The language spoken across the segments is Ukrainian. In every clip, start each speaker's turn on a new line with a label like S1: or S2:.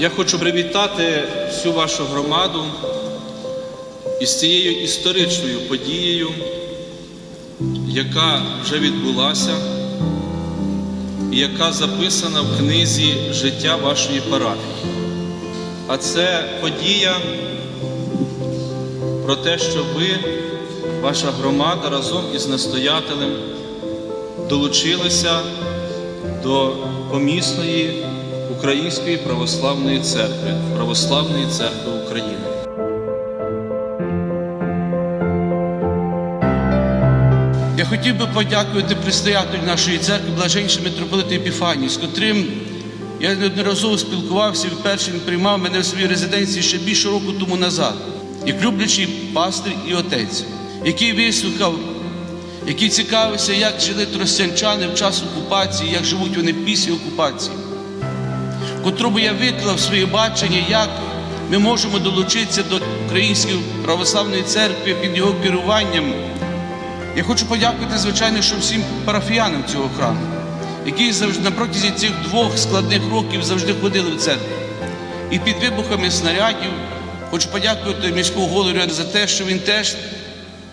S1: Я хочу привітати всю вашу громаду із цією історичною подією, яка вже відбулася і яка записана в книзі життя вашої парафії. А це подія про те, що ви, ваша громада разом із настоятелем долучилися до помісної Української православної церкви, Православної церкви України.
S2: Я хотів би подякувати предстоятелю нашої церкви, блаженнішому митрополиту Епіфанію, з котрим я неодноразово спілкувався і вперше він приймав мене в своїй резиденції ще більше року тому назад, як люблячий пастир і отець, який вислухав, який цікавився, як жили тростянчани в час окупації, як живуть вони після окупації, котрому я виклав своє бачення, як ми можемо долучитися до Української православної церкви під його керуванням. Я хочу подякувати, звичайно, що всім парафіянам цього храму, які завжди на протязі цих двох складних років завжди ходили в церкву. І під вибухами снарядів хочу подякувати міському голові за те, що він теж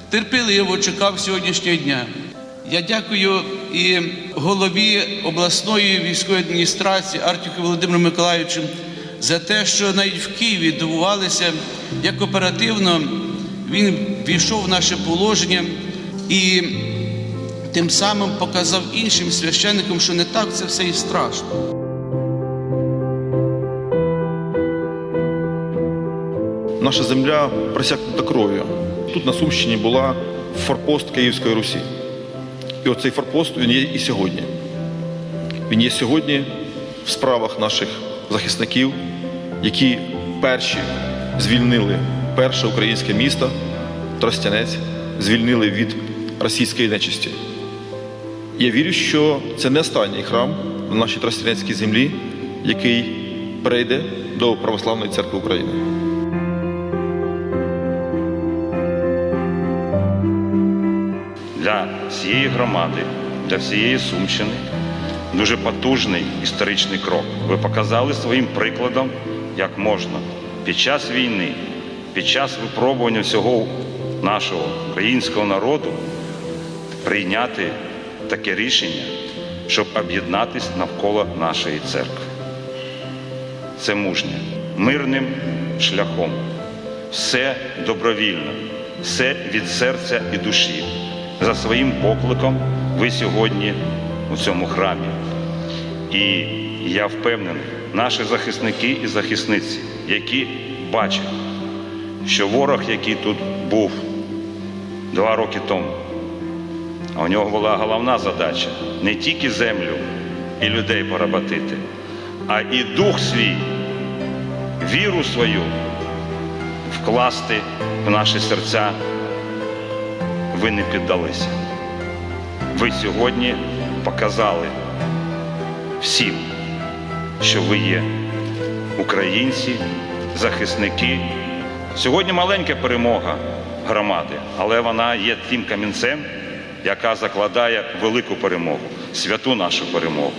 S2: терпеливо чекав сьогоднішнього дня. Я дякую і голові обласної військової адміністрації Артюху Володимиру Миколаївичу за те, що навіть в Києві дивувалися, як оперативно він війшов в наше положення і тим самим показав іншим священникам, що не так це все і страшно.
S3: Наша земля просякнута кров'ю. Тут на Сумщині була форпост Київської Русі. І оцей форпост він є і сьогодні. Він є сьогодні в справах наших захисників, які перші звільнили перше українське місто, Тростянець, звільнили від російської нечисті. Я вірю, що це не останній храм на нашій Тростянецькій землі, який перейде до Православної церкви України.
S4: Для всієї громади, для всієї Сумщини дуже потужний історичний крок. Ви показали своїм прикладом, як можна під час війни, під час випробування всього нашого українського народу прийняти таке рішення, щоб об'єднатися навколо нашої церкви. Це мужнє, мирним шляхом, все добровільно, все від серця і душі. За своїм покликом ви сьогодні у цьому храмі. І я впевнений, наші захисники і захисниці, які бачать, що ворог, який тут був два роки тому, а у нього була головна задача не тільки землю і людей поработити, а і дух свій, віру свою вкласти в наші серця ви не піддалися. Ви сьогодні показали всім, що ви є українці, захисники. Сьогодні маленька перемога громади, але вона є тим камінцем, яка закладає велику перемогу, святу нашу перемогу.